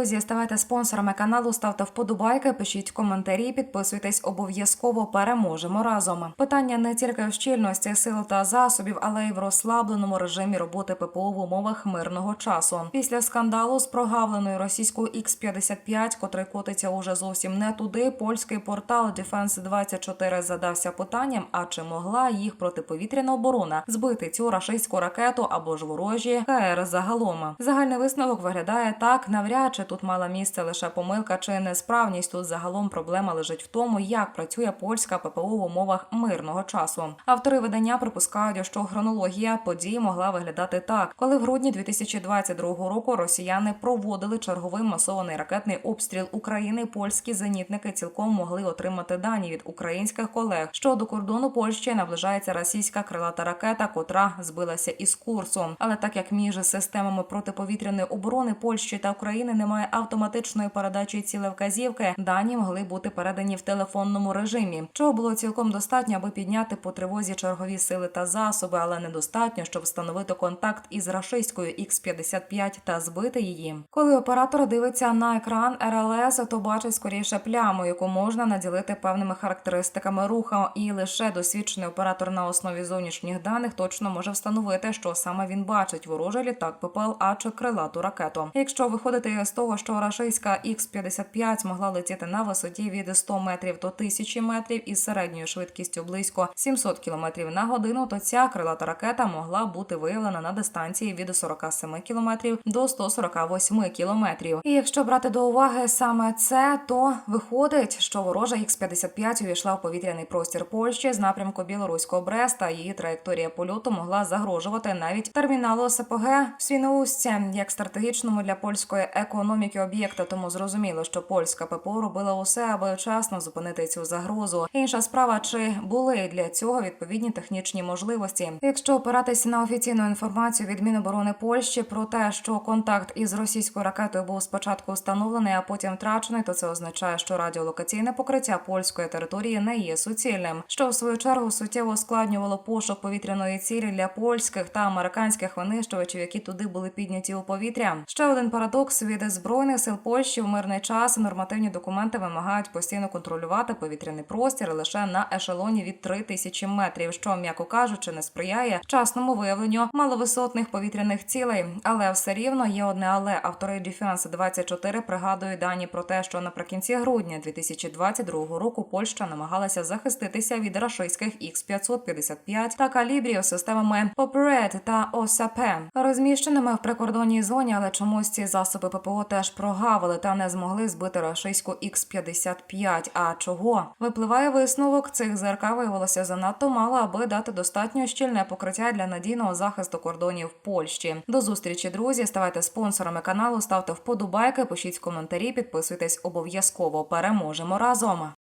Друзі, ставайте спонсорами каналу, ставте вподобайки, пишіть коментарі, підписуйтесь обов'язково. Переможемо разом. Питання не тільки в щільності сил та засобів, але й в розслабленому режимі роботи ППО в умовах мирного часу. Після скандалу з прогавленою російською X-55, котрий котиться уже зовсім не туди. Польський портал Defense 24 задався питанням: а чи могла їх протиповітряна оборона збити цю рашистську ракету або ж ворожі КР загалом? Загальний висновок виглядає так: навряд чи тут мала місце лише помилка чи несправність. Тут загалом проблема лежить в тому, як працює польська ППО в умовах мирного часу. Автори видання припускають, що хронологія подій могла виглядати так, коли в грудні 2022 року росіяни проводили черговий масований ракетний обстріл України. Польські зенітники цілком могли отримати дані від українських колег, що до кордону Польщі наближається російська крилата ракета, котра збилася із курсу. Але так як між системами протиповітряної оборони Польщі та України немає автоматичної передачі цілевказівки, дані могли бути передані в телефонному режимі, чого було цілком достатньо, аби підняти по тривозі чергові сили та засоби, але недостатньо, щоб встановити контакт із рашистською X-55 та збити її. Коли оператор дивиться на екран РЛС, то бачить скоріше пляму, яку можна наділити певними характеристиками руха, і лише досвідчений оператор на основі зовнішніх даних точно може встановити, що саме він бачить ворожий літак ППЛА чи крилату ракету. Якщо виходити з того, що рашистська X-55 змогла летіти на висоті від 100 метрів до 1000 метрів із середньою швидкістю близько 700 км на годину, то ця крилата ракета могла бути виявлена на дистанції від 47 км до 148 км. І якщо брати до уваги саме це, то виходить, що ворожа X-55 увійшла в повітряний простір Польщі з напрямку білоруського Бреста. Її траєкторія польоту могла загрожувати навіть терміналу СПГ в Свіноустці, як стратегічному для польської економіки об'єкта. Тому зрозуміло, що польська ППО робила усе, аби вчасно зупинити цю загрозу. Інша справа, чи були для цього відповідні технічні можливості. Якщо опиратися на офіційну інформацію від Міноборони Польщі про те, що контакт із російською ракетою був спочатку встановлений, а потім втрачений, то це означає, що радіолокаційне покриття польської території не є суцільним, що в свою чергу суттєво ускладнювало пошук повітряної цілі для польських та американських винищувачів, які туди були підняті у повітря. Ще один парадокс від збройних сил Польщі в мирний час нормативні документи вимагають постійно контролювати повітряний простір лише на ешелоні від 3000 метрів, що м'яко кажучи, не сприяє вчасному виявленню маловисотних повітряних цілей. Але все рівно є одне але автори Defense 24 пригадують дані про те, що наприкінці грудня 2022 року Польща намагалася захиститися від рашистських X-555 та калібрів системами Poprad та ОСАП, розміщеними в прикордонній зоні, але чомусь ці засоби ППО теж прогавили та не змогли збити рашиську X-55. А чого випливає висновок цих ЗРК виявилося занадто мало, аби дати достатньо щільне покриття для надійного захисту кордонів Польщі. До зустрічі, друзі. Ставайте спонсорами каналу, ставте вподобайки, пишіть коментарі, підписуйтесь обов'язково. Переможемо разом.